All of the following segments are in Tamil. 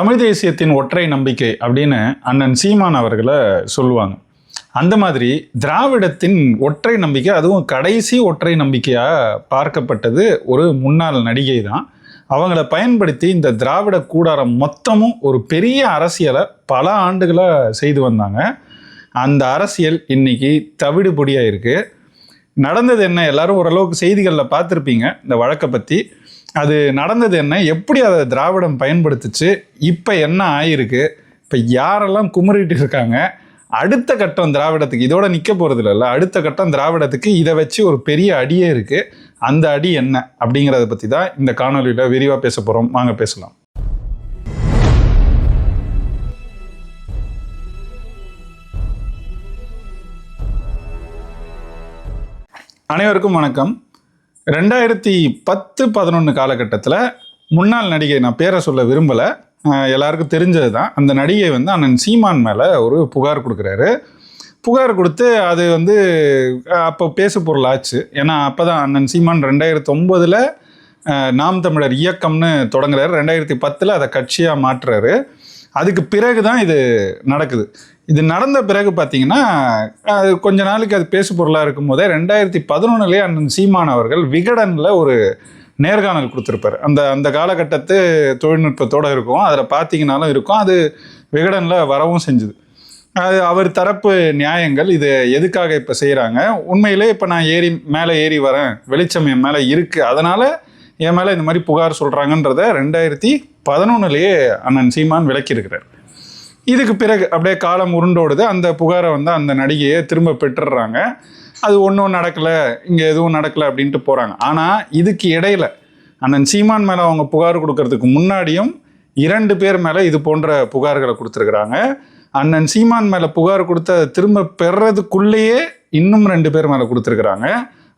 தமிழ் தேசியத்தின் ஒற்றை நம்பிக்கை அப்படின்னு அண்ணன் சீமான் அவர்களை சொல்லுவாங்க. அந்த மாதிரி திராவிடத்தின் ஒற்றை நம்பிக்கை அதுவும் கடைசி ஒற்றை நம்பிக்கையாக பார்க்கப்பட்டது ஒரு முன்னாள் நடிகை தான். அவங்கள பயன்படுத்தி இந்த திராவிட கூடாரம் மொத்தமும் ஒரு பெரிய அரசியலை பல ஆண்டுகளாக செய்து வந்தாங்க. அந்த அரசியல் இன்னைக்கு தவிடுபொடியாக இருக்குது நடந்தது என்ன? எல்லாரும் ஓரளவுக்கு செய்திகளில் பார்த்துருப்பீங்க. இந்த வழக்கை பற்றி அது நடந்தது என்ன? எப்படி அதை திராவிடம் பயன்படுத்துச்சு? இப்போ என்ன ஆயிருக்கு? இப்போ யாரெல்லாம் குமரிட்டு இருக்காங்க? அடுத்த கட்டம் திராவிடத்துக்கு இதோட நிற்க போகிறது இல்லைல்ல அடுத்த கட்டம் திராவிடத்துக்கு இதை வச்சு ஒரு பெரிய அடியே இருக்குது அந்த அடி என்ன? அப்படிங்கிறத பற்றி தான் இந்த காணொலியில் விரிவாக பேச போகிறோம் வாங்க பேசலாம். அனைவருக்கும் வணக்கம். ரெண்டாயிரத்தி பத்து பதினொன்று காலகட்டத்தில் முன்னாள் நடிகை நான் பேரை சொல்ல விரும்பலை. எல்லாருக்கும் தெரிஞ்சது தான் அந்த நடிகை வந்து அண்ணன் சீமான் மேலே ஒரு புகார் கொடுக்குறாரு. புகார் கொடுத்து அது வந்து அப்போ பேசு பொருளாச்சு ஏன்னா அப்போ தான் அண்ணன் சீமான் ரெண்டாயிரத்தி ஒம்போதில் நாம் தமிழர் இயக்கம்னு தொடங்குறாரு. ரெண்டாயிரத்தி பத்தில் அதை கட்சியாக மாற்றுறாரு. அதுக்கு பிறகு தான் இது நடக்குது. இது நடந்த பிறகு பார்த்தீங்கன்னா அது கொஞ்ச நாளைக்கு அது பேசு பொருளாக இருக்கும் போதே ரெண்டாயிரத்தி பதினொன்றுலேயே அண்ணன் சீமான் அவர்கள் விகடனில் ஒரு நேர்காணல் கொடுத்துருப்பாரு. அந்த அந்த காலகட்டத்து தொழில்நுட்பத்தோடு இருக்கும் அதில் பார்த்தீங்கனாலும் இருக்கும். அது விகடனில் வரவும் செஞ்சுது. அது அவர் தரப்பு நியாயங்கள் இது எதுக்காக இப்போ செய்கிறாங்க உண்மையிலே இப்போ நான் ஏறி மேலே ஏறி வரேன் வெளிச்சம் என் மேலே இருக்குது அதனால் என் மேலே இந்த மாதிரி புகார் சொல்கிறாங்கன்றத ரெண்டாயிரத்தி பதினொன்றுலேயே அண்ணன் சீமான் விளக்கியிருக்கிறார். இதுக்கு பிறகு அப்படியே காலம் உருண்டோடுது. அந்த புகாரை வந்து அந்த நடிகையை திரும்ப பெற்றுடுறாங்க அது ஒன்றும் நடக்கலை இங்கே எதுவும் நடக்கலை அப்படின்ட்டு போகிறாங்க ஆனால் இதுக்கு இடையில அண்ணன் சீமான் மேலே அவங்க புகார் கொடுக்கறதுக்கு முன்னாடியும் இரண்டு பேர் மேலே இது போன்ற புகார்களை கொடுத்துருக்குறாங்க. அண்ணன் சீமான் மேலே புகார் கொடுத்து அதை திரும்ப பெறதுக்குள்ளேயே இன்னும் ரெண்டு பேர் மேலே கொடுத்துருக்குறாங்க.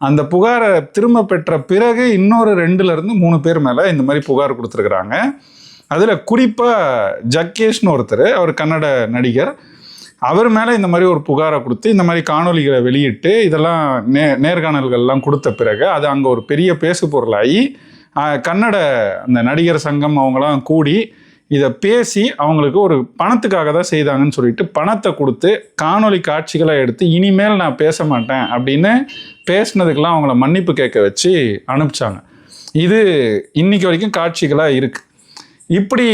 அந்த புகாரை திரும்ப பெற்ற பிறகு இன்னொரு ரெண்டுலேருந்து மூணு பேர் மேலே இந்த மாதிரி புகார் கொடுத்துருக்குறாங்க. அதில் குறிப்பாக ஜக்கேஷ்னு ஒருத்தர் அவர் கன்னட நடிகர். அவர் மேலே இந்த மாதிரி ஒரு புகாரை கொடுத்து இந்த மாதிரி காணொளிகளை வெளியிட்டு இதெல்லாம் நே நேர்காணல்கள்லாம் கொடுத்த பிறகு அது அங்கே ஒரு பெரிய பேசு பொருளாகி கன்னட அந்த நடிகர் சங்கம் அவங்களாம் கூடி இதை பேசி அவங்களுக்கு ஒரு பணத்துக்காக தான் செய்தாங்கன்னு சொல்லிட்டு பணத்தை கொடுத்து காணொளி காட்சிகளை எடுத்து இனிமேல் நான் பேச மாட்டேன் அப்படின்னு பேசினதுக்கெல்லாம் அவங்கள மன்னிப்பு கேட்க வச்சு அனுப்பிச்சாங்க. இது இன்னைக்கு வரைக்கும் காட்சிகளாக இருக்குது இப்படி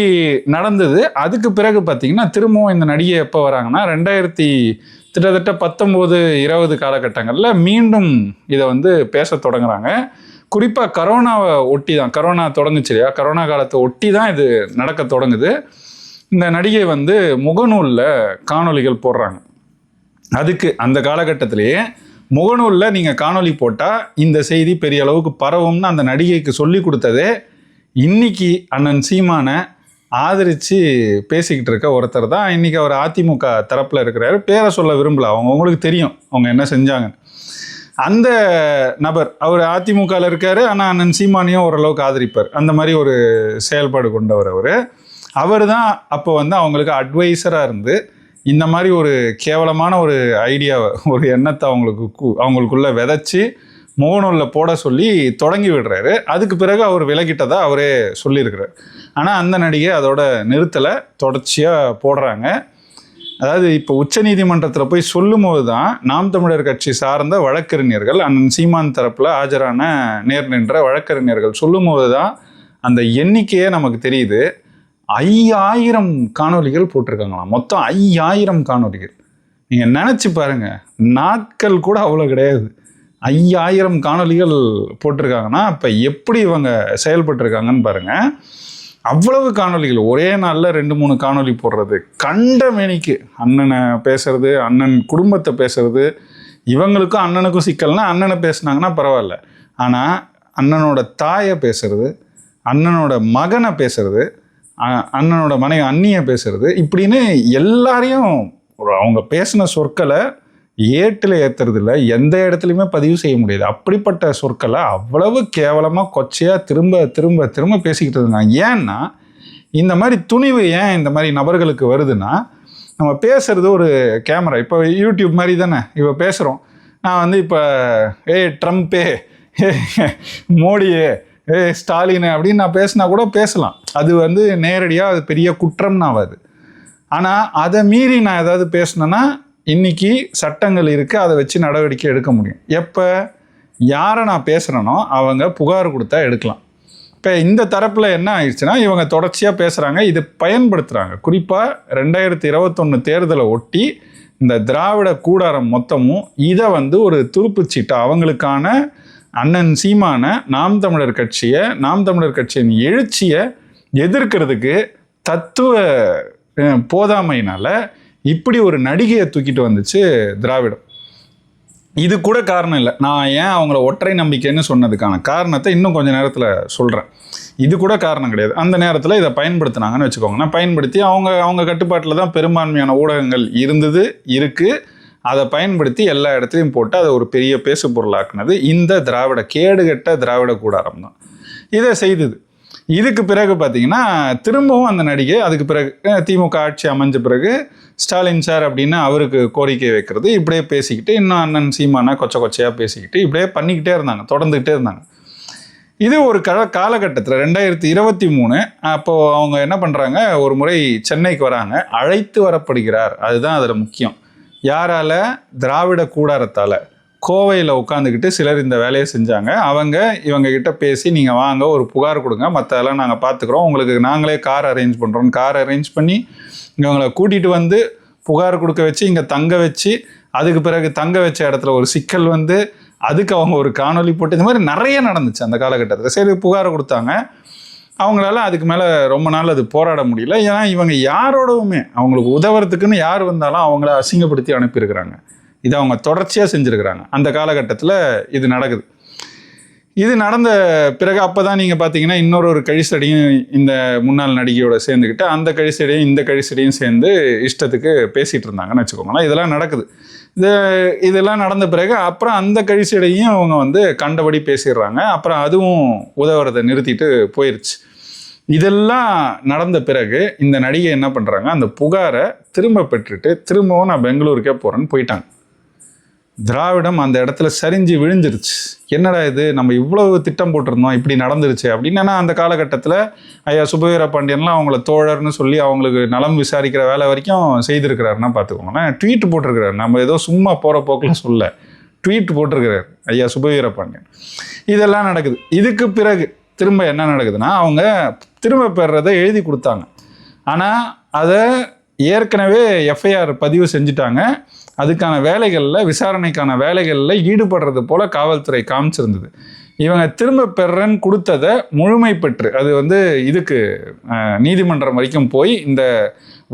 நடந்தது. அதுக்கு பிறகு பார்த்தீங்கன்னா திரும்பவும் இந்த நடிகை எப்போ வராங்கன்னா ரெண்டாயிரத்தி கிட்டத்தட்ட பத்தொம்போது இருபது காலகட்டங்களில் மீண்டும் இதை வந்து பேச தொடங்குறாங்க. குறிப்பாக கரோனாவை ஒட்டி தான் கரோனா தொடங்குச்சு இல்லையா? கரோனா காலத்தை ஒட்டி தான் இது நடக்க தொடங்குது. இந்த நடிகை வந்து முகநூலில் காணொளிகள் போடுறாங்க. அதுக்கு அந்த காலகட்டத்திலேயே முகநூலில் நீங்கள் காணொளி போட்டால் இந்த செய்தி பெரிய அளவுக்கு பரவும்னு அந்த நடிகைக்கு சொல்லி கொடுத்ததே இன்னைக்கு அண்ணன் சீமானை ஆதரித்து பேசிக்கிட்டு இருக்க ஒருத்தர் தான் இன்னைக்கு அவர் அதிமுக தரப்பில் இருக்கிறாரு. பேரை சொல்ல விரும்பல. அவங்க உங்களுக்கு தெரியும். அவங்க என்ன செஞ்சாங்க அந்த நபர் அவர் அதிமுகவில் இருக்காரு. ஆனால் அண்ணன் சீமானையும் ஓரளவுக்கு ஆதரிப்பார். அந்த மாதிரி ஒரு செயல்பாடு கொண்டவர் அவர். அவர் தான் அப்போ வந்து அவங்களுக்கு அட்வைசராக இருந்து இந்த மாதிரி ஒரு கேவலமான ஒரு ஐடியாவை ஒரு எண்ணத்தை அவங்களுக்கு அவங்களுக்குள்ளே அவங்களுக்குள்ள விதைச்சி முகநூலில் போட சொல்லி தொடங்கி விடுறாரு. அதுக்கு பிறகு அவர் விலகிட்டதாக அவரே சொல்லியிருக்கிறார். ஆனால் அந்த நடிகை அதோட நிறுத்தலை தொடர்ச்சியாக போடுறாங்க. அதாவது இப்போ உச்ச நீதிமன்றத்தில் போய் சொல்லும்போது தான் நாம் தமிழர் கட்சி சார்ந்த வழக்கறிஞர்கள் அண்ணன் சீமான் தரப்பில் ஆஜரான நேர் நின்ற வழக்கறிஞர்கள் சொல்லும்போது தான் அந்த எண்ணிக்கையே நமக்கு தெரியுது. ஐயாயிரம் காணொளிகள் போட்டிருக்காங்களாம். மொத்தம் ஐயாயிரம் காணொளிகள் நீங்கள் நினச்சி பாருங்க நாட்கள் கூட அவ்வளோ கிடையாது. ஐயாயிரம் காணொளிகள் போட்டிருக்காங்கன்னா இப்போ எப்படி இவங்க செயல்பட்டிருக்காங்கன்னு பாருங்கள் அவ்வளவு காணொளிகள். ஒரே நாளில் ரெண்டு மூணு காணொளி போடுறது. கண்ட மேனிக்கு. அண்ணனை பேசுறது அண்ணன் குடும்பத்தை பேசுறது. இவங்களுக்கும் அண்ணனுக்கும் சிக்கல்னா அண்ணனை பேசுனாங்கன்னா பரவாயில்ல. ஆனால் அண்ணனோட தாயை பேசுறது அண்ணனோட மகனை பேசுறது அண்ணனோட மனைவி அண்ணியை பேசுறது இப்படின்னு எல்லாரையும் ஒரு அவங்க பேசின சொற்களை ஏட்டில் ஏற்றுறது இல்லை எந்த இடத்துலையுமே பதிவு செய்ய முடியாது. அப்படிப்பட்ட சொற்களை அவ்வளவு கேவலமாக கொச்சையாக திரும்ப திரும்ப திரும்ப பேசிக்கிட்டு இருந்தாங்க. ஏன்னா இந்த மாதிரி துணிவு ஏன் இந்த மாதிரி நபர்களுக்கு வருதுன்னா நம்ம பேசுகிறது ஒரு கேமரா. இப்போ யூடியூப் மாதிரி தானே இப்போ பேசுகிறோம் நான் வந்து இப்போ ஏய் ட்ரம்ப்பே மோடியே ஏ ஸ்டாலின் அப்படின்னு நான் பேசினா கூட பேசலாம். அது வந்து நேரடியாக அது பெரிய குற்றம்னு ஆகாது ஆனால் அதை மீறி நான் ஏதாவது பேசினேன்னா இன்றைக்கி சட்டங்கள் இருக்குது அதை வச்சு நடவடிக்கை எடுக்க முடியும். எப்போ யாரை நான் பேசுகிறேனோ அவங்க புகார் கொடுத்தா எடுக்கலாம். இப்போ இந்த தரப்பில் என்ன ஆயிடுச்சுன்னா இவங்க தொடர்ச்சியாக பேசுகிறாங்க இது பயன்படுத்துகிறாங்க குறிப்பாக ரெண்டாயிரத்தி இருபத்தொன்று தேர்தலை ஒட்டி இந்த திராவிட கூடாரம் மொத்தமும் இதை வந்து ஒரு துருப்புச்சீட்டை. அவங்களுக்கான அண்ணன் சீமான நாம் தமிழர் கட்சியை நாம் தமிழர் கட்சியின் எழுச்சியை எதிர்க்கிறதுக்கு தத்துவ போதாமையினால் இப்படி ஒரு நடிகையை தூக்கிட்டு வந்துச்சு திராவிடம். இது கூட காரணம் இல்லை. நான் ஏன் அவங்கள ஒற்றை நம்பிக்கைன்னு சொன்னதுக்கான காரணத்தை இன்னும் கொஞ்ச நேரத்தில் சொல்கிறேன் இது கூட காரணம் கிடையாது. அந்த நேரத்தில் இதை பயன்படுத்தினாங்கன்னு வச்சுக்கோங்க. நான் பயன்படுத்தி அவங்க அவங்க கட்டுப்பாட்டில் தான் பெரும்பான்மையான ஊடகங்கள் இருந்தது இருக்குது அதை பயன்படுத்தி எல்லா இடத்துலையும் போட்டு அதை ஒரு பெரிய பேசு பொருளாக்குனது இந்த திராவிட கேடுகட்ட திராவிட கூடாரம் தான் இதை செய்தது. இதுக்கு பிறகு பார்த்தீங்கன்னா திரும்பவும் அந்த நடிகை அதுக்கு பிறகு திமுக ஆட்சி அமைஞ்ச பிறகு ஸ்டாலின் சார் அப்படின்னு அவருக்கு கோரிக்கை வைக்கிறது. இப்படியே பேசிக்கிட்டு இன்னும் அண்ணன் சீமானா கொச்ச கொச்சையாக பேசிக்கிட்டு இப்படியே பண்ணிக்கிட்டே இருந்தாங்க தொடர்ந்துக்கிட்டே இருந்தாங்க. இது ஒரு க காலகட்டத்தில் ரெண்டாயிரத்தி இருபத்தி மூணு அப்போது அவங்க என்ன பண்ணுறாங்க ஒரு முறை சென்னைக்கு வராங்க அழைத்து வரப்படுகிறார். அதுதான் அதில் முக்கியம். யாரால? திராவிட கூடாரத்தால். கோவையில் உட்காந்துக்கிட்டு சிலர் இந்த வேலையை செஞ்சாங்க. அவங்க இவங்க கிட்ட பேசி நீங்கள் வாங்க ஒரு புகார் கொடுங்க. மற்றதெல்லாம் நாங்கள் பார்த்துக்குறோம் உங்களுக்கு நாங்களே கார் அரேஞ்ச் பண்ணுறோம் கார் அரேஞ்ச் பண்ணி இவங்களை கூட்டிகிட்டு வந்து புகார் கொடுக்க வச்சு இங்கே தங்க வச்சு அதுக்கு பிறகு தங்க வச்ச இடத்துல ஒரு சிக்கல் வந்து அதுக்கு அவங்க ஒரு காணொளி போட்டு இந்த மாதிரி நிறைய நடந்துச்சு அந்த காலகட்டத்தில். சரி புகார் கொடுத்தாங்க. அவங்களால அதுக்கு மேலே ரொம்ப நாள் அது போராட முடியல. ஏன்னா இவங்க யாரோடவுமே அவங்களுக்கு உதவுறதுக்குன்னு யார் வந்தாலும் அவங்கள அசிங்கப்படுத்தி அனுப்பியிருக்கிறாங்க. இதை அவங்க தொடர்ச்சியாக செஞ்சுருக்கிறாங்க. அந்த காலகட்டத்தில் இது நடக்குது. இது நடந்த பிறகு அப்போ தான் நீங்கள் பார்த்தீங்கன்னா இன்னொரு ஒரு கழிசடியும் இந்த முன்னாள் நடிகையோட சேர்ந்துக்கிட்டு அந்த கழிசடியும் இந்த கழிசடியும் சேர்ந்து இஷ்டத்துக்கு பேசிகிட்டு இருந்தாங்கன்னு வச்சுக்கோங்களேன். இதெல்லாம் நடக்குது. இது இதெல்லாம் நடந்த பிறகு அப்புறம் அந்த கழிசடையும் அவங்க வந்து கண்டபடி பேசிடுறாங்க. அப்புறம் அதுவும் உதவுறதை நிறுத்திட்டு போயிடுச்சு இதெல்லாம் நடந்த பிறகு இந்த நடிகை என்ன பண்ணுறாங்க அந்த புகாரை திரும்ப பெற்றுட்டு திரும்பவும் நான் பெங்களூருக்கே போகிறேன்னு போயிட்டாங்க. திராவிடம் அந்த இடத்துல சரிஞ்சு விழுந்துருச்சு. என்னடா இது? நம்ம இவ்வளவு திட்டம் போட்டிருந்தோம் இப்படி நடந்துருச்சு அப்படின்னா. அந்த காலகட்டத்தில் ஐயா சுபவீர பாண்டியன்லாம் அவங்கள தோழர்னு சொல்லி அவங்களுக்கு நலம் விசாரிக்கிற வேலை வரைக்கும் செய்திருக்கிறாருன்னா பார்த்துக்கோங்க ட்வீட் போட்டிருக்கிறாரு. நம்ம ஏதோ சும்மா போகிற போக்கில் சொல்ல. ட்வீட் போட்டிருக்கிறார் ஐயா சுபவீர பாண்டியன். இதெல்லாம் நடக்குது. இதுக்கு பிறகு திரும்ப என்ன நடக்குதுன்னா அவங்க திரும்ப பெறுறதை எழுதி கொடுத்தாங்க. ஆனால் அதை ஏற்கனவே எஃப்ஐஆர் பதிவு செஞ்சுட்டாங்க. அதுக்கான வேலைகளில் விசாரணைக்கான வேலைகளில் ஈடுபடுறது போல காவல்துறை காமிச்சிருந்தது. இவங்க திரும்ப பெறன்னு கொடுத்ததை முழுமை பெற்று அது வந்து இதுக்கு நீதிமன்றம் வரைக்கும் போய் இந்த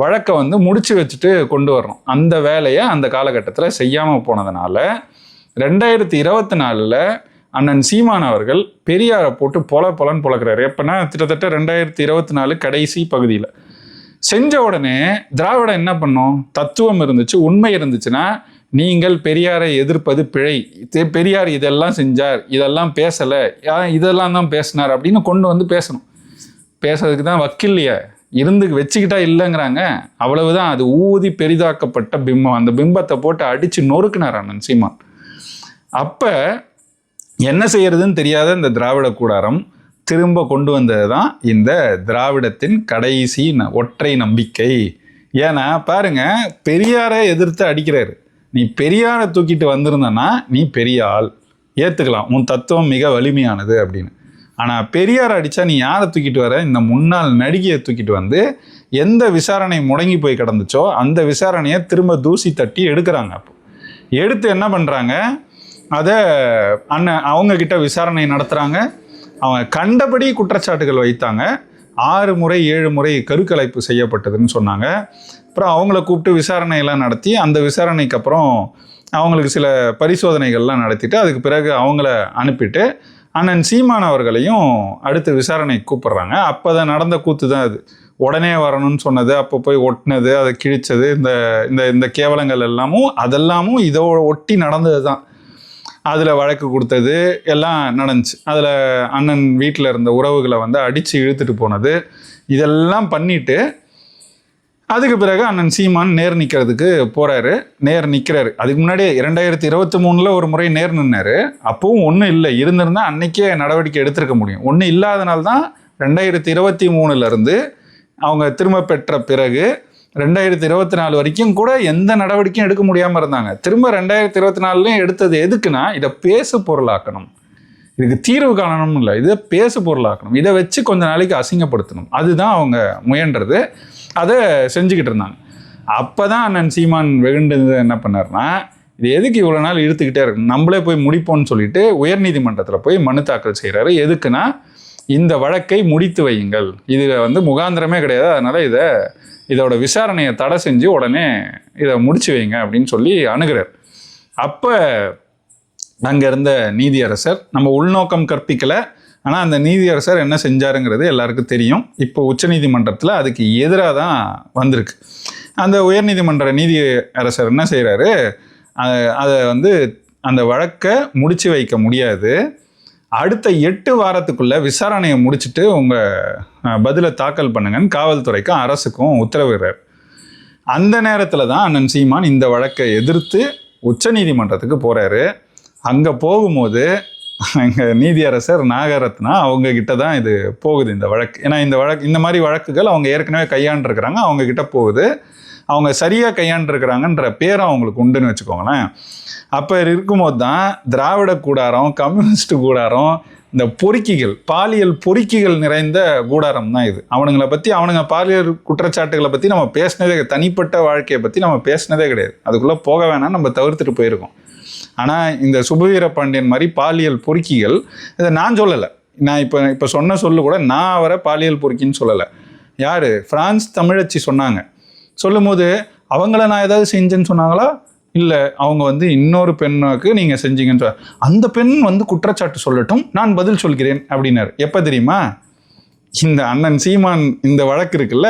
வழக்கை வந்து முடிச்சு வச்சுட்டு கொண்டு வரணும் அந்த வேலையை அந்த காலகட்டத்தில் செய்யாமல் போனதுனால ரெண்டாயிரத்தி இருபத்தி நாலில் அண்ணன் சீமான் அவர்கள் பெரியாரை போட்டு பொல பொலன்னு பொழக்கிறாரு எப்போனா கிட்டத்தட்ட ரெண்டாயிரத்தி இருபத்தி நாலு கடைசி பகுதியில். செஞ்ச உடனே திராவிடம் என்ன பண்ணும்? தத்துவம் இருந்துச்சு உண்மை இருந்துச்சுன்னா நீங்கள் பெரியாரை எதிர்ப்பது பிழை. இது- பெரியார் இதெல்லாம் செஞ்சார் இதெல்லாம் பேசலை இதெல்லாம் தான் பேசினார் அப்படின்னு கொண்டு வந்து பேசணும். பேசுறதுக்கு தான் வக்கில்லையே இருந்து வச்சுக்கிட்டா இல்லைங்கிறாங்க. அவ்வளவுதான். அது ஊதி பெரிதாக்கப்பட்ட பிம்பம். அந்த பிம்பத்தை போட்டு அடித்து நொறுக்குனார் அண்ணன் சீமான். அப்போ என்ன செய்யறதுன்னு தெரியாத இந்த திராவிட கூடாரம் திரும்ப கொண்டு வந்தது தான் இந்த திராவிடத்தின் கடைசி ந- ஒற்றை நம்பிக்கை. ஏன்னா பாருங்க பெரியாரை எதிர்த்து அடிக்கிறாரு. நீ பெரியாரை தூக்கிட்டு வந்திருந்தனா நீ பெரிய ஆள். ஏற்றுக்கலாம் உன் தத்துவம் மிக வலிமையானது அப்படின்னு. ஆனால் பெரியார் அடித்தா நீ யாரை தூக்கிட்டு வர? இந்த முன்னாள் நடிகையை தூக்கிட்டு வந்து எந்த விசாரணை முடங்கி போய் கிடந்துச்சோ அந்த விசாரணையை திரும்ப தூசி தட்டி எடுக்கிறாங்க அப்போ. எடுத்து என்ன பண்ணுறாங்க அதை அண்ணன் அவங்கக்கிட்ட விசாரணை நடத்துகிறாங்க அவங்க கண்டபடி குற்றச்சாட்டுகள் வைத்தாங்க. ஆறு முறை ஏழு முறை கருக்கலைப்பு செய்யப்பட்டதுன்னு சொன்னாங்க. அப்புறம் அவங்கள கூப்பிட்டு விசாரணையெல்லாம் நடத்தி அந்த விசாரணைக்கு அப்புறம் அவங்களுக்கு சில பரிசோதனைகள்லாம் நடத்திட்டு அதுக்கு பிறகு அவங்கள அனுப்பிட்டு அண்ணன் சீமான் அவர்களையும் அடுத்து விசாரணை கூப்பிட்றாங்க. அப்போ தான் நடந்த கூத்து தான் அது. உடனே வரணும்னு சொன்னது அப்போ போய் ஒட்டினது அதை கிழிச்சது இந்த இந்த இந்த கேவலங்கள் எல்லாமும் அதெல்லாமும் இதோ ஒட்டி நடந்தது தான். அதில் வழக்கு கொடுத்தது எல்லாம் நடந்துச்சு. அதில் அண்ணன் வீட்டில் இருந்த உறவுகளை வந்து அடித்து இழுத்துட்டு போனது. இதெல்லாம் பண்ணிட்டு அதுக்கு பிறகு அண்ணன் சீமான் நேர் நிற்கிறதுக்கு போகிறாரு நேர் நிற்கிறாரு அதுக்கு முன்னாடி இரண்டாயிரத்தி இருபத்தி மூணில் ஒரு முறை நேர் நின்னார். அப்பவும் ஒன்றும் இல்லை. இருந்திருந்தால் அன்றைக்கே நடவடிக்கை எடுத்திருக்க முடியும். ஒன்றும் இல்லாதனால்தான் ரெண்டாயிரத்தி இருபத்தி மூணுலேருந்து அவங்க திரும்ப பெற்ற பிறகு ரெண்டாயிரத்தி இருபத்தி நாலு வரைக்கும் கூட எந்த நடவடிக்கையும் எடுக்க முடியாமல் இருந்தாங்க. திரும்ப ரெண்டாயிரத்தி இருபத்தி நாலுலையும் எடுத்தது எதுக்குன்னா இதை பேசு பொருளாக்கணும். இதுக்கு தீர்வு காணணும் இல்லை. இதை பேசு பொருளாக்கணும். இதை வச்சு கொஞ்ச நாளைக்கு அசிங்கப்படுத்தணும். அதுதான் அவங்க முயன்றது. அதை செஞ்சுக்கிட்டு இருந்தாங்க. அப்போ தான் அண்ணன் சீமான் வெகுண்டது என்ன பண்ணார்னா இது எதுக்கு இவ்வளோ நாள் இழுத்துக்கிட்டே இருக்கும் நம்மளே போய் முடிப்போம்னு சொல்லிட்டு உயர்நீதிமன்றத்தில் போய் மனு தாக்கல் செய்கிறாரு எதுக்குன்னா இந்த வழக்கை முடித்து வையுங்கள். இதில் வந்து முகாந்திரமே கிடையாது. அதனால் இதை இதோட விசாரணையை தடை செஞ்சு உடனே இதை முடிச்சு வைங்க அப்படின்னு சொல்லி அணுகிறார். அப்போ அங்கே இருந்த நீதியரசர் நம்ம உள்நோக்கம் கற்பிக்கலை. ஆனால் அந்த நீதியரசர் என்ன செஞ்சாருங்கிறது எல்லாருக்கும் தெரியும். இப்போ உச்சநீதிமன்றத்தில் அதுக்கு எதிராக தான் வந்திருக்கு. அந்த உயர்நீதிமன்ற நீதி அரசர் என்ன செய்கிறாரு அதை வந்து அந்த வழக்கை முடிச்சு வைக்க முடியாது. அடுத்த எட்டு வாரத்துக்குள்ள விசாரணையை முடிச்சுட்டு உங்கள் பதிலை தாக்கல் பண்ணுங்கன்னு காவல்துறைக்கும் அரசுக்கும் உத்தரவிடுறார் அந்த நேரத்தில் தான் அண்ணன் சீமான் இந்த வழக்கை எதிர்த்து உச்சநீதிமன்றத்துக்கு போகிறாரு அங்கே போகும்போது எங்கள் நீதியரசர் நாகரத்னா அவங்க கிட்ட தான் இது போகுது இந்த வழக்கு. ஏன்னா இந்த வழக்கு இந்த மாதிரி வழக்குகள் அவங்க ஏற்கனவே கையாண்டுருக்கிறாங்க அவங்க கிட்ட போகுது. அவங்க சரியாக கையாண்டுருக்கிறாங்கன்ற பேரும் அவங்களுக்கு உண்டுன்னு வச்சுக்கோங்களேன். அப்போ இருக்கும்போது தான் திராவிட கூடாரம் கம்யூனிஸ்ட் கூடாரம் இந்த பொறுக்கிகள் பாலியல் பொறுக்கிகள் நிறைந்த கூடாரம் தான் இது. அவனுங்களை பற்றி அவனுங்க பாலியல் குற்றச்சாட்டுகளை பற்றி நம்ம பேசினதே தனிப்பட்ட வாழ்க்கையை பற்றி நம்ம பேசினதே கிடையாது. அதுக்குள்ளே போக வேணாம் நம்ம தவிர்த்துட்டு போயிருக்கோம். ஆனால் இந்த சுபவீர பாண்டியன் மாதிரி பாலியல் பொறுக்கிகள் இதை நான் சொல்லலை. நான் இப்போ இப்போ சொன்ன சொல்லு கூட நான் அவரை பாலியல் பொறுக்கின்னு சொல்லலை. யார்? பிரான்ஸ் தமிழச்சி சொன்னாங்க. சொல்லும்போது அவங்கள நான் ஏதாவது செஞ்சேன்னு சொன்னாங்களா? இல்லை அவங்க வந்து இன்னொரு பெண்ணுக்கு நீங்கள் செஞ்சீங்கன்னு சொல்ல அந்த பெண் வந்து குற்றச்சாட்டு சொல்லட்டும் நான் பதில் சொல்கிறேன் அப்படின்னாரு. எப்போ தெரியுமா? இந்த அண்ணன் சீமான் இந்த வழக்கு இருக்குல்ல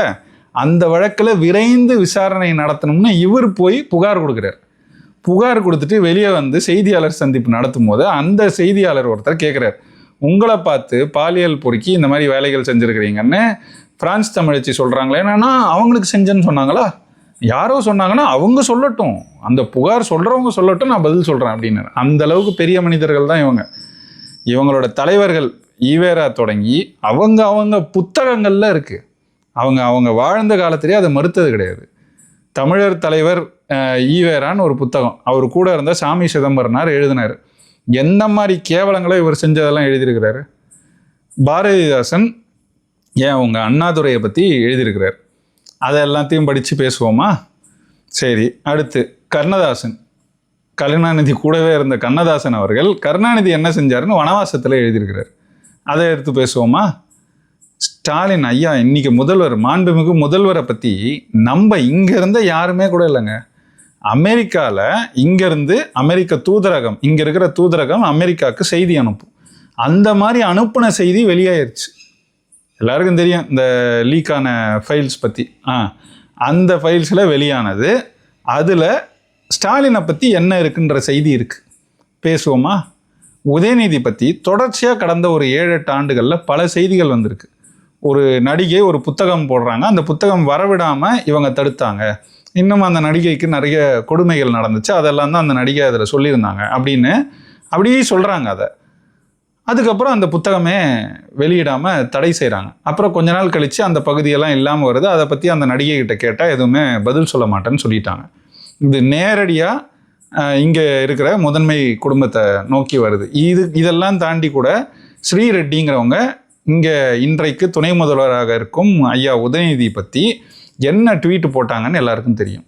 அந்த வழக்கில் விரைந்து விசாரணை நடத்தணும்னு இவர் போய் புகார் கொடுக்குறார். புகார் கொடுத்துட்டு வெளியே வந்து செய்தியாளர் சந்திப்பு நடத்தும் போது அந்த செய்தியாளர் ஒருத்தர் கேட்குறாரு உங்களை பார்த்து பாலியல் பொறுக்கி இந்த மாதிரி வேலைகள் செஞ்சுருக்கிறீங்கன்னு பிரான்ஸ் தமிழச்சி சொல்கிறாங்களே என்னன்னா அவங்களுக்கு செஞ்சேன்னு சொன்னாங்களா? யாரோ சொன்னாங்கன்னா அவங்க சொல்லட்டும். அந்த புகார் சொல்கிறவங்க சொல்லட்டும் நான் பதில் சொல்கிறேன் அப்படின்னு. அந்த அளவுக்கு பெரிய மனிதர்கள் தான் இவங்க. இவங்களோட தலைவர்கள் ஈவேரா தொடங்கி அவங்க அவங்க புத்தகங்களில் இருக்குது அவங்க அவங்க வாழ்ந்த காலத்திலே அதை மறுத்தது கிடையாது. தமிழர் தலைவர் ஈவேரான்னு ஒரு புத்தகம். அவர் கூட இருந்த சாமி சிதம்பரனார் எழுதினார். எந்த மாதிரி கேவலங்களை இவர் செஞ்சதெல்லாம் எழுதியிருக்கிறாரு. பாரதிதாசன் ஏன் உங்கள் அண்ணாதுரையை பற்றி எழுதியிருக்கிறார்? அதை எல்லாத்தையும் படித்து பேசுவோமா? சரி அடுத்து கர்ணதாசன். கருணாநிதி கூடவே இருந்த கண்ணதாசன் அவர்கள் கருணாநிதி என்ன செஞ்சாருன்னு வனவாசத்தில் எழுதியிருக்கிறார். அதை எடுத்து பேசுவோமா? ஸ்டாலின் ஐயா இன்னைக்கு முதல்வர் மாண்புமிகு முதல்வரை பற்றி நம்ம இங்கேருந்த யாருமே கூட இல்லைங்க. அமெரிக்காவில் இங்கேருந்து அமெரிக்க தூதரகம் இங்கே இருக்கிற தூதரகம் அமெரிக்காவுக்கு செய்தி அனுப்பும். அந்த மாதிரி அனுப்பின செய்தி வெளியாயிருச்சு. எல்லாருக்கும் தெரியும் இந்த லீக்கான ஃபைல்ஸ் பற்றி ஆ அந்த ஃபைல்ஸில் வெளியானது. அதில் ஸ்டாலினை பற்றி என்ன இருக்குன்ற செய்தி இருக்குது பேசுவோமா? உதயநிதி பற்றி தொடர்ச்சியாக கடந்த ஒரு ஏழு எட்டு ஆண்டுகளில் பல செய்திகள் வந்திருக்கு. ஒரு நடிகை ஒரு புத்தகம் போடுறாங்க. அந்த புத்தகம் வரவிடாமல் இவங்க தடுத்தாங்க. இன்னும் அந்த நடிகைக்கு நிறைய கொடுமைகள் நடந்துச்சு. அதெல்லாம் தான் அந்த நடிகை அதில் சொல்லியிருந்தாங்க. அப்படின்னு அப்படியே சொல்கிறாங்க அதை. அதுக்கப்புறம் அந்த புத்தகமே வெளியிடாமல் தடை செய்கிறாங்க அப்புறம் கொஞ்ச நாள் கழித்து அந்த பகுதியெல்லாம் இல்லாமல் வருது. அதை பற்றி அந்த நடிகைக்கிட்ட கேட்டால் எதுவுமே பதில் சொல்ல மாட்டேன்னு சொல்லிட்டாங்க. இது நேரடியாக இங்கே இருக்கிற முதன்மை குடும்பத்தை நோக்கி வருது. இது இதெல்லாம் தாண்டி கூட ஸ்ரீரெட்டிங்கிறவங்க இங்கே இன்றைக்கு துணை முதல்வராக இருக்கும் ஐயா உதயநிதி பற்றி என்ன ட்வீட் போட்டாங்கன்னு எல்லாருக்கும் தெரியும்.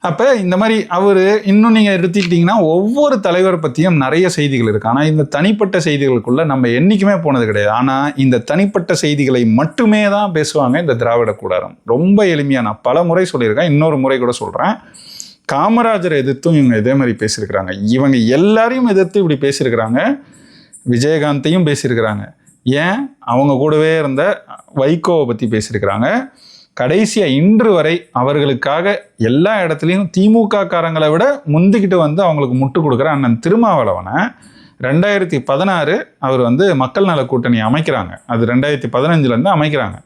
அப்போ இந்த மாதிரி அவர் இன்னும் நீங்கள் எடுத்துக்கிட்டிங்கன்னா ஒவ்வொரு தலைவர் பற்றியும் நிறைய செய்திகள் இருக்குது ஆனால் இந்த தனிப்பட்ட செய்திகளுக்குள்ளே நம்ம என்றைக்குமே போனது கிடையாது. ஆனால் இந்த தனிப்பட்ட செய்திகளை மட்டுமே தான் பேசுவாங்க இந்த திராவிட கூடாரம். ரொம்ப எளிமையாக நான் பல முறை சொல்லியிருக்கேன். இன்னொரு முறை கூட சொல்கிறேன் காமராஜரை எதிர்த்தும் இவங்க இதே மாதிரி பேசியிருக்கிறாங்க. இவங்க எல்லாரையும் எதிர்த்து இப்படி பேசியிருக்கிறாங்க. விஜயகாந்தையும் பேசியிருக்கிறாங்க. ஏன்? அவங்க கூடவே இருந்த வைகோவை பற்றி பேசியிருக்கிறாங்க. கடைசியாக இன்று வரை அவர்களுக்காக எல்லா இடத்துலையும் திமுக காரங்களை விட முந்திக்கிட்டு வந்து அவங்களுக்கு முட்டு கொடுக்குற அண்ணன் திருமாவளவனை ரெண்டாயிரத்தி பதினாறு அவர் வந்து மக்கள் நல கூட்டணி அமைக்கிறாங்க. அது ரெண்டாயிரத்தி பதினஞ்சுலேருந்து அமைக்கிறாங்க.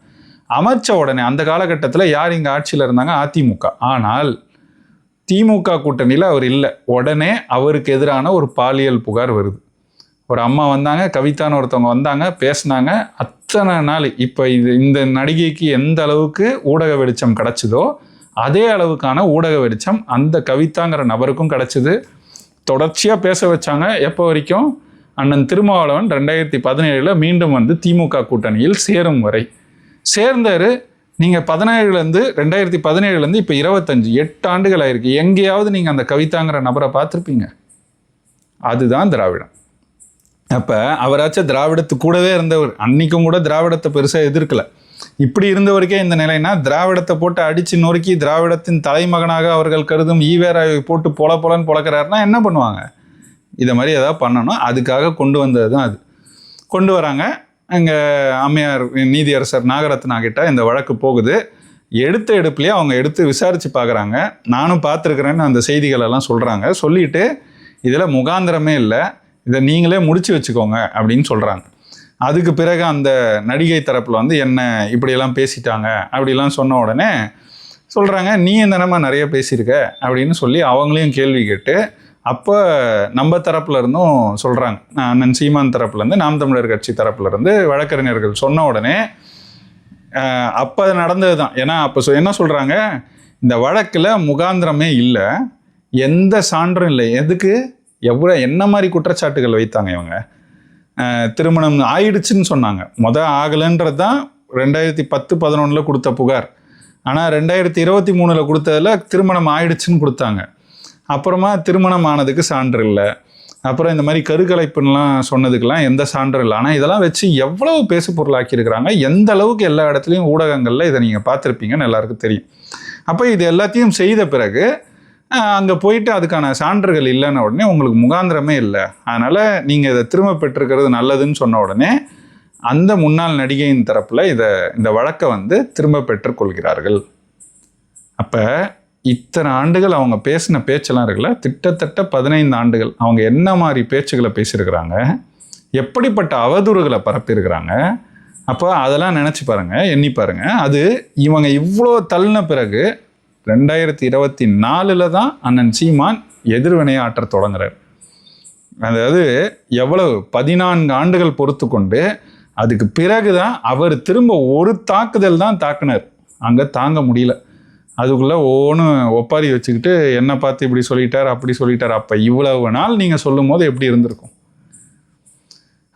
அமைச்ச உடனே அந்த காலகட்டத்தில் யார் இங்கே ஆட்சியில் இருந்தாங்க? அதிமுக. ஆனால் திமுக கூட்டணியில் அவர் இல்லை. உடனே அவருக்கு எதிரான ஒரு பாலியல் புகார் வருது. ஒரு அம்மா வந்தாங்க கவிதான்னு ஒருத்தவங்க வந்தாங்க பேசினாங்க அத்தனை நாள் இப்போ இது இந்த நடிகைக்கு எந்த அளவுக்கு ஊடக வெளிச்சம் கிடச்சிதோ அதே அளவுக்கான ஊடக வெளிச்சம் அந்த கவிதாங்கிற நபருக்கும் கிடச்சிது. தொடர்ச்சியாக பேச வச்சாங்க எப்போ வரைக்கும்? அண்ணன் திருமாவளவன் ரெண்டாயிரத்தி பதினேழில் மீண்டும் வந்து திமுக கூட்டணியில் சேரும் வரை. சேர்ந்தார். நீங்கள் பதினேழுலேருந்து ரெண்டாயிரத்தி பதினேழுலேருந்து இப்போ இருபத்தஞ்சி எட்டு ஆண்டுகள் ஆயிருக்கு. எங்கேயாவது நீங்கள் அந்த கவிதாங்கிற நபரை பார்த்துருப்பீங்க. அதுதான் திராவிடம். அப்போ அவராச்சும் திராவிடத்து கூடவே இருந்தவர். அன்றைக்கும் கூட திராவிடத்தை பெருசாக எதிர்க்கலை. இப்படி இருந்தவருக்கே இந்த நிலைனா திராவிடத்தை போட்டு அடித்து நொறுக்கி திராவிடத்தின் தலைமகனாக அவர்கள் கருதும் ஈவேராவை போட்டு பொல பொலன்னு பொழக்கிறாருன்னா என்ன பண்ணுவாங்க? இதை மாதிரி ஏதாவது பண்ணணும். அதுக்காக கொண்டு வந்தது தான் அது. கொண்டு வராங்க. அங்கே அம்மையார் நீதியரசர் நாகரத்னா கிட்ட இந்த வழக்கு போகுது. எடுத்த எடுப்புலேயே அவங்க எடுத்து விசாரித்து பார்க்குறாங்க நானும் பார்த்துருக்குறேன்னு அந்த செய்திகளெல்லாம் சொல்கிறாங்க சொல்லிட்டு இதில் முகாந்திரமே இல்லை. இதை நீங்களே முடித்து வச்சுக்கோங்க அப்படின்னு சொல்கிறாங்க அதுக்கு பிறகு அந்த நடிகை தரப்பில் வந்து என்ன இப்படியெல்லாம் பேசிட்டாங்க? அப்படிலாம் சொன்ன உடனே சொல்கிறாங்க நீ இந்த நிறைய பேசியிருக்க அப்படின்னு சொல்லி அவங்களையும் கேள்வி கேட்டு அப்போ நம்ம தரப்புல இருந்தும் சொல்கிறாங்க அண்ணன் சீமான் தரப்புலேருந்து நாம் தமிழர் கட்சி தரப்புலேருந்து வழக்கறிஞர்கள் சொன்ன உடனே அப்போ அது நடந்தது தான். ஏன்னா அப்போ என்ன சொல்கிறாங்க இந்த வழக்கில் முகாந்திரமே இல்லை எந்த சான்றும் இல்லை. எதுக்கு? எவ்வளோ என்ன மாதிரி குற்றச்சாட்டுகள் வைத்தாங்க இவங்க? திருமணம் ஆயிடுச்சுன்னு சொன்னாங்க. மொதல் ஆகலைன்றது தான் ரெண்டாயிரத்தி பத்து பதினொன்றில் கொடுத்த புகார். ஆனால் ரெண்டாயிரத்தி இருபத்தி மூணில் கொடுத்ததில் திருமணம் ஆயிடுச்சுன்னு கொடுத்தாங்க. அப்புறமா திருமணம் ஆனதுக்கு சான்று இல்லை. அப்புறம் இந்த மாதிரி கருக்கலைப்புன்னெலாம் சொன்னதுக்கெல்லாம் எந்த சான்றும் இல்லை. ஆனால் இதெல்லாம் வச்சு எவ்வளவு பேசு பொருளாக்கியிருக்கிறாங்க எந்த அளவுக்கு எல்லா இடத்துலையும் ஊடகங்களில் இதை நீங்கள் பார்த்துருப்பீங்கன்னு எல்லாருக்கும் தெரியும். அப்போ இது எல்லாத்தையும் செய்த பிறகு அங்கே போயிட்டு அதுக்கான சான்றுகள் இல்லைன்ன உடனே உங்களுக்கு முகாந்திரமே இல்லை. அதனால் நீங்கள் இதை திரும்ப பெற்றிருக்கிறது நல்லதுன்னு சொன்ன உடனே அந்த முன்னாள் நடிகையின் தரப்பில் இதை இந்த வழக்கை வந்து திரும்ப பெற்றுக்கொள்கிறார்கள் அப்போ இத்தனை ஆண்டுகள் அவங்க பேசின பேச்செல்லாம் இருக்குல்ல? திட்டத்தட்ட பதினைந்து ஆண்டுகள். அவங்க என்ன மாதிரி பேச்சுகளை பேசியிருக்கிறாங்க? எப்படிப்பட்ட அவதூறுகளை பரப்பியிருக்கிறாங்க? அப்போ அதெல்லாம் நினச்சி பாருங்கள் எண்ணி பாருங்கள் அது இவங்க இவ்வளோ தள்ளின பிறகு ரெண்டாயிரத்தி இருபத்தி நாலில் தான் அண்ணன் சீமான் எதிர்வினையாற்ற ஆற்றத் தொடங்குறார். அதாவது எவ்வளவு பதினான்கு ஆண்டுகள் பொறுத்து கொண்டு அதுக்கு பிறகு தான் அவர் திரும்ப ஒரு தாக்குதல் தான் தாக்குனார். அங்கே தாங்க முடியல. அதுக்குள்ளே ஒவ்வொன்றும் ஒப்பாரி வச்சுக்கிட்டு என்னை பார்த்து இப்படி சொல்லிட்டார் அப்படி சொல்லிட்டார். அப்போ இவ்வளவு நாள் நீங்கள் சொல்லும் போது எப்படி இருந்திருக்கும்?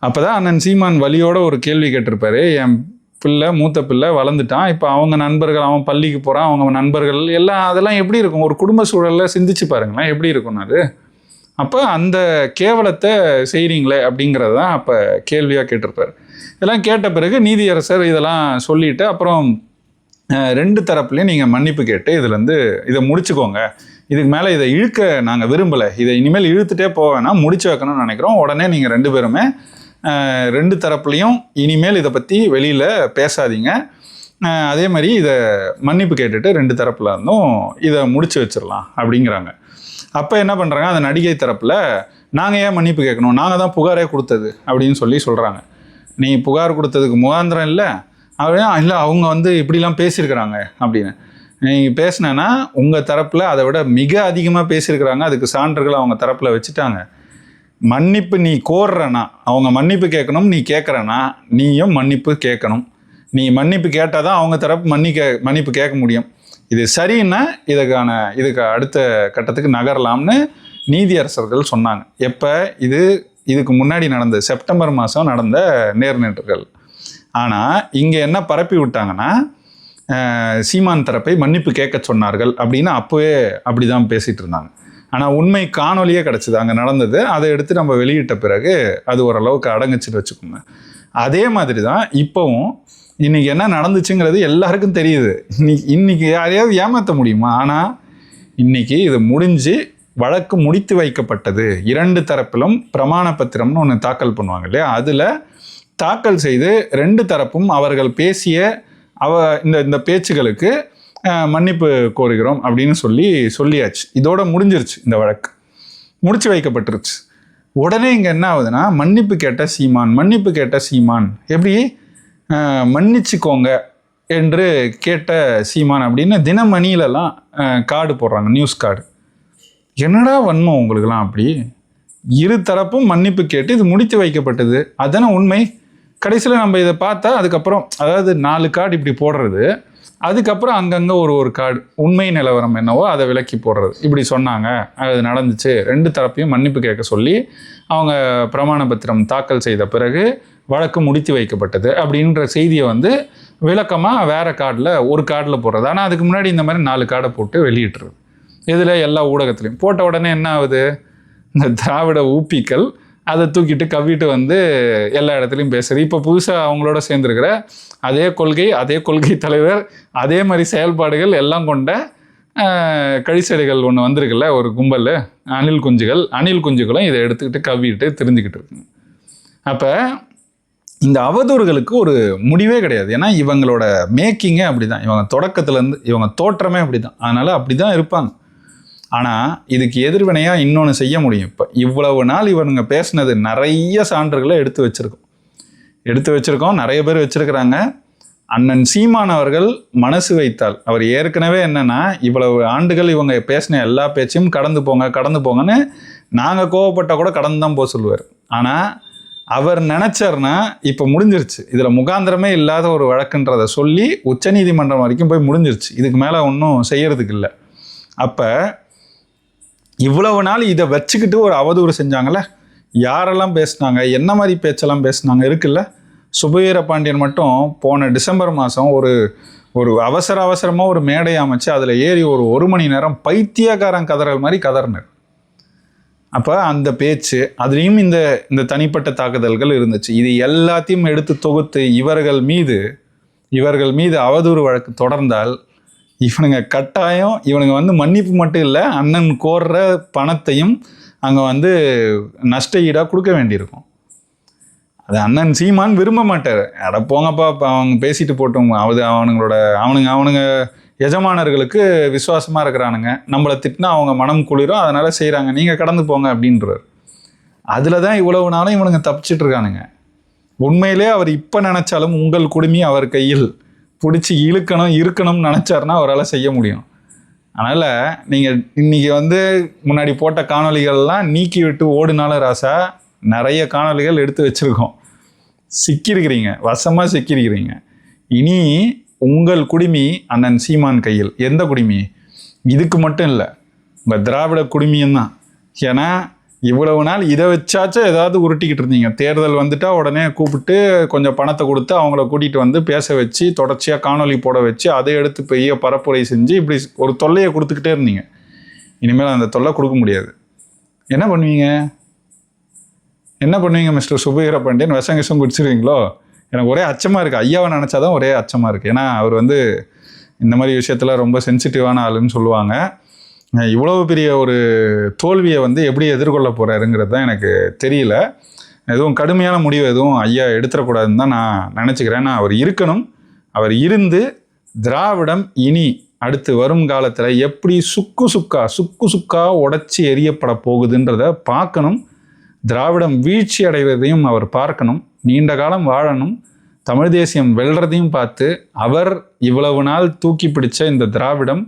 அப்போ தான் அண்ணன் சீமான் வழியோட ஒரு கேள்வி கேட்டிருப்பாரு. என் பிள்ளை மூத்த பிள்ளை வளர்ந்துட்டான். இப்போ அவங்க நண்பர்கள் அவன் பள்ளிக்கு போகிறான் அவங்க நண்பர்கள் எல்லாம் அதெல்லாம் எப்படி இருக்கும்? ஒரு குடும்ப சூழலில் சிந்திச்சு பாருங்களேன் எப்படி இருக்கும் அது? அப்போ அந்த கேவலத்தை செய்கிறீங்களே அப்படிங்கிறது தான் அப்போ கேள்வியாக கேட்டிருப்பார். இதெல்லாம் கேட்ட பிறகு நீதியரசர் இதெல்லாம் சொல்லிவிட்டு அப்புறம் ரெண்டு தரப்புலையும் நீங்கள் மன்னிப்பு கேட்டு இதுலேருந்து இதை முடிச்சுக்கோங்க. இதுக்கு மேலே இதை இழுக்க நாங்கள் விரும்பலை. இதை இனிமேல் இழுத்துட்டே போவேன்னா முடிச்சு வைக்கணும்னு நினைக்கிறோம். உடனே நீங்கள் ரெண்டு பேருமே ரெண்டு தரப்புலையும் இனிமேல் இதை பற்றி வெளியில் பேசாதீங்க. அதே மாதிரி இதை மன்னிப்பு கேட்டுட்டு ரெண்டு தரப்பில் இருந்தும் இதை முடிச்சு வச்சிடலாம் அப்படிங்கிறாங்க. அப்போ என்ன பண்ணுறாங்க அந்த நடிகை தரப்பில் நாங்கள் ஏன் மன்னிப்பு கேட்கணும்? நாங்கள் தான் புகாரே கொடுத்தது அப்படின்னு சொல்லி சொல்கிறாங்க நீ புகார் கொடுத்ததுக்கு முகாந்திரம் இல்லை? அப்படின்னா இல்லை அவங்க வந்து இப்படிலாம் பேசியிருக்கிறாங்க அப்படின்னு. நீங்கள் பேசினேன்னா உங்கள் தரப்பில் அதை விட மிக அதிகமாக பேசியிருக்கிறாங்க. அதுக்கு சான்றுகள் அவங்க தரப்பில் வச்சுட்டாங்க. மன்னிப்பு நீ கோர்றனா அவங்க மன்னிப்பு கேட்கணும் நீ கேட்குறனா நீயும் மன்னிப்பு கேட்கணும். நீ மன்னிப்பு கேட்டால் தான் அவங்க தரப்பு மன்னிக்க மன்னிப்பு கேட்க முடியும். இது சரின்னா இதுக்கான இதுக்கு அடுத்த கட்டத்துக்கு நகரலாம்னு நீதியரசர்கள் சொன்னாங்க. எப்போ? இது இதுக்கு முன்னாடி நடந்த செப்டம்பர் மாதம் நடந்த நேர்நேற்றுகள் ஆனால் இங்கே என்ன பரப்பி விட்டாங்கன்னா சீமான் தரப்பை மன்னிப்பு கேட்க சொன்னார்கள் அப்படின்னு அப்போவே அப்படி தான் பேசிகிட்டு இருந்தாங்க. ஆனால் உண்மை காணொலியே கிடச்சிது. அங்கே நடந்தது. அதை எடுத்து நம்ம வெளியிட்ட பிறகு அது ஓரளவுக்கு அடங்குச்சுன்னு வச்சுக்கோங்க. அதே மாதிரி தான் இப்போவும் இன்றைக்கி என்ன நடந்துச்சுங்கிறது எல்லாருக்கும் தெரியுது. இன்னைக்கு இன்றைக்கி யாரையாவது ஏமாற்ற முடியுமா? ஆனால் இன்றைக்கி இது முடிஞ்சு வழக்கு முடித்து வைக்கப்பட்டது. இரண்டு தரப்பிலும் பிரமாண பத்திரம்னு ஒன்று தாக்கல் பண்ணுவாங்க இல்லையா? அதில் தாக்கல் செய்து ரெண்டு தரப்பும் அவர்கள் பேசிய அவ இந்த இந்த பேச்சுகளுக்கு மன்னிப்பு கோருகிறோம் அப்படின்னு சொல்லி சொல்லியாச்சு. இதோட முடிஞ்சிருச்சு இந்த வழக்கு. முடிச்சு வைக்கப்பட்டுருச்சு. உடனே இங்கே என்ன ஆகுதுன்னா மன்னிப்பு கேட்ட சீமான் மன்னிப்பு கேட்ட சீமான். எப்படி? மன்னிச்சுக்கோங்க என்று கேட்ட சீமான் அப்படின்னு தினமணியிலலாம் கார்டு போடுறாங்க நியூஸ் கார்டு. என்னடா வன்மம் உங்களுக்குலாம் அப்படி? இரு தரப்பும் மன்னிப்பு கேட்டு இது முடித்து வைக்கப்பட்டது. அதானே உண்மை? கடைசியில் நம்ம இதை பார்த்தா அதுக்கப்புறம் அதாவது நாலு கார்டு இப்படி போடுறது. அதுக்கப்புறம் அங்கங்கே ஒரு ஒரு கார்டு உண்மை நிலவரம் என்னவோ அதை விலக்கி போடுறது. இப்படி சொன்னாங்க. அது நடந்துச்சு. ரெண்டு தரப்பையும் மன்னிப்பு கேட்க சொல்லி அவங்க பிரமாண பத்திரம் தாக்கல் செய்த பிறகு வழக்கு முடித்து வைக்கப்பட்டது. அப்படின்ற செய்தியை வந்து விளக்கமாக வேறு கார்டில் ஒரு கார்டில் போடுறது. ஆனால் அதுக்கு முன்னாடி இந்த மாதிரி நாலு கார்டை போட்டு வெளியிட்டுறது. இதில் எல்லா ஊடகத்துலையும். போட்ட உடனே என்ன ஆகுது? இந்த திராவிட ஊப்பிக்கள் அதை தூக்கிட்டு கவ்விட்டு வந்து எல்லா இடத்துலையும் பேசுறது. இப்போ புதுசாக அவங்களோட சேர்ந்துருக்கிற அதே கொள்கை அதே கொள்கை தலைவர் அதே மாதிரி செயல்பாடுகள் எல்லாம் கொண்ட கழிச்சடைகள் ஒன்று வந்திருக்குல்ல ஒரு கும்பல் அணில் குஞ்சுகள் அணில் குஞ்சுகளும் இதை எடுத்துக்கிட்டு கவ்விட்டு தெரிஞ்சுக்கிட்டு இருக்குங்க அப்போ இந்த அவதூறுகளுக்கு ஒரு முடிவே கிடையாது. ஏன்னா இவங்களோட மேக்கிங்கே அப்படி தான் இவங்க தொடக்கத்துலேருந்து இவங்க தோற்றமே அப்படிதான். அப்படி தான் இருப்பாங்க. ஆனால் இதுக்கு எதிர்வினையாக இன்னொன்று செய்ய முடியும். இப்போ இவ்வளவு நாள் இவனுங்க பேசினது நிறைய சான்றுகளை எடுத்து வச்சிருக்கோம். எடுத்து வச்சிருக்கோம் நிறைய பேர் வச்சுருக்கிறாங்க. அண்ணன் சீமான் அவர்கள் மனசு வைத்தால் அவர் ஏற்கனவே என்னென்னா இவ்வளவு ஆண்டுகள் இவங்க பேசின எல்லா பேச்சையும் கடந்து போங்க கடந்து போங்கன்னு நாங்கள் கோவப்பட்டால் கூட கடந்து தான் போக சொல்லுவார். ஆனால் அவர் நினச்சார்னா இப்போ முடிஞ்சிருச்சு. இதில் முகாந்திரமே இல்லாத ஒரு வழக்குன்றதை சொல்லி உச்சநீதிமன்றம் வரைக்கும் போய் முடிஞ்சிருச்சு. இதுக்கு மேலே ஒன்றும் செய்கிறதுக்கு இல்லை. அப்போ இவ்வளவு நாள் இதை வச்சுக்கிட்டு ஒரு அவதூறு செஞ்சாங்கல்ல? யாரெல்லாம் பேசினாங்க? என்ன மாதிரி பேச்செல்லாம் பேசினாங்க? இருக்குல்ல? சுபவீர பாண்டியன் மட்டும் போன டிசம்பர் மாதம் ஒரு ஒரு அவசர அவசரமாக ஒரு மேடை அமைச்சு அதில் ஏறி ஒரு ஒரு மணி நேரம் பைத்தியக்காரன் கதறல் மாதிரி கதறினார். அப்போ அந்த பேச்சு அதுலேயும் இந்த இந்த தனிப்பட்ட தாக்குதல்கள் இருந்துச்சு. இது எல்லாத்தையும் எடுத்து தொகுத்து இவர்கள் மீது இவர்கள் மீது அவதூறு வழக்கு தொடர்ந்தால் இவனுங்க கட்டாயம் இவனுங்க வந்து மன்னிப்பு மட்டும் இல்லை அண்ணன் கோர்ற பணத்தையும் அங்கே வந்து நஷ்ட ஈடாக கொடுக்க வேண்டியிருக்கும். அது அண்ணன் சீமான் விரும்ப மாட்டார். அட போங்கப்பா இப்போ அவங்க பேசிட்டு போட்டோம். அது அவனுங்களோட அவனுங்க அவனுங்க எஜமானர்களுக்கு விசுவாசமாக இருக்கிறானுங்க. நம்மளை திட்டினா அவங்க மனம் குளிரும் அதனால் செய்கிறாங்க நீங்கள் கடந்து போங்க அப்படின்றார். அதில் தான் இவ்வளவு நாளும் இவனுங்க தப்பிச்சிட்டு இருக்கானுங்க. உண்மையிலே அவர் இப்போ நினச்சாலும் உங்கள் குடுமி அவர் கையில். பிடிச்சி இழுக்கணும் இருக்கணும்னு நினச்சாருன்னா அவரால் செய்ய முடியும். அதனால் நீங்கள் இன்னைக்கு வந்து முன்னாடி போட்ட காணொளிகள்லாம் நீக்கி விட்டு ஓடுனாலும் ராசா நிறைய காணொளிகள் எடுத்து வச்சுருக்கோம். சிக்கியிருக்கிறீங்க வசமாக சிக்கியிருக்கிறீங்க. இனி உங்கள் குடுமி அண்ணன் சீமான் கையில். எந்த குடுமி? இதுக்கு மட்டும் இல்லை உங்கள் திராவிட குடுமியும் தான். ஏன்னா இவ்வளவு நாள் இதை வச்சாச்சும் ஏதாவது உருட்டிக்கிட்டு இருந்தீங்க. தேர்தல் வந்துட்டா உடனே கூப்பிட்டு கொஞ்சம் பணத்தை கொடுத்து அவங்கள கூட்டிகிட்டு வந்து பேச வச்சு தொடர்ச்சியாக காணொளி போட வச்சு அதை எடுத்து பெரிய பரப்புரை செஞ்சு இப்படி ஒரு தொல்லையை கொடுத்துக்கிட்டே இருந்தீங்க. இனிமேல் அந்த தொல்லை கொடுக்க முடியாது. என்ன பண்ணுவீங்க? என்ன பண்ணுவீங்க மிஸ்டர் சுபீர பாண்டியன் விஷம் விஷம் குடிச்சிருவீங்களோ? எனக்கு ஒரே அச்சமாக இருக்குது ஐயாவை நினச்சாதான் ஒரே அச்சமாக இருக்குது ஏன்னா அவர் வந்து இந்த மாதிரி விஷயத்தில் ரொம்ப சென்சிட்டிவான ஆளுன்னு சொல்லுவாங்க. இவ்வளவு பெரிய ஒரு தோல்வியை வந்து எப்படி எதிர்கொள்ள போகிறாருங்கிறது தான் எனக்கு தெரியல. எதுவும் கடுமையான முடிவு எதுவும் ஐயா எடுத்துடக்கூடாதுன்னு தான் நான் நினச்சிக்கிறேன். நான் அவர் இருக்கணும். அவர் இருந்து திராவிடம் இனி அடுத்து வரும் காலத்தில் எப்படி சுக்கு சுக்கா சுக்கு சுக்கா உடச்சி எரியப்பட போகுதுன்றத பார்க்கணும். திராவிடம் வீழ்ச்சி அடைவதையும் அவர் பார்க்கணும். நீண்ட காலம் வாழணும். தமிழ் தேசியம் வெல்றதையும் பார்த்து அவர் இவ்வளவு நாள் தூக்கி பிடிச்ச இந்த திராவிடம்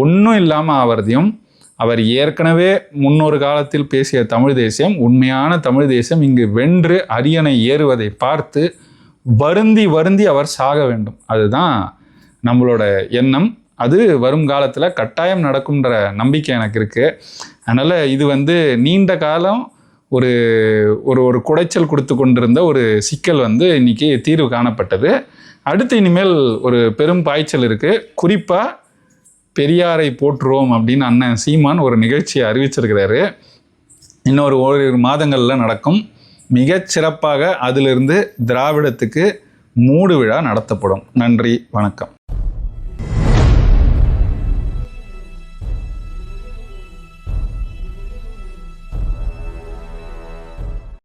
ஒன்றும் இல்லாமல் ஆவறதையும் அவர் ஏற்கனவே முன்னொரு காலத்தில் பேசிய தமிழ் தேசியம் உண்மையான தமிழ் தேசியம் இங்கு வென்று அரியணை ஏறுவதை பார்த்து வருந்தி வருந்தி அவர் சாக வேண்டும். அதுதான் நம்மளோட எண்ணம். அது வரும் காலத்தில் கட்டாயம் நடக்கும்ன்ற நம்பிக்கை எனக்கு இருக்குது அதனால் இது வந்து நீண்ட காலம் ஒரு ஒரு ஒரு குடைச்சல் கொடுத்து கொண்டிருந்த ஒரு சிக்கல் வந்து இன்னைக்கு தீர்வு காணப்பட்டது. அடுத்து இனிமேல் ஒரு பெரும் பாய்ச்சல் இருக்குது குறிப்பாக பெரியாரை போற்றுவோம் அப்படின்னு அண்ணன் சீமான் ஒரு நிகழ்ச்சியை அறிவிச்சிருக்கிறாரு. இன்னொரு ஓரிரு மாதங்களில் நடக்கும் மிகச்சிறப்பாக அதிலிருந்து திராவிடத்துக்கு மூடு விழா நடத்தப்படும். நன்றி வணக்கம்.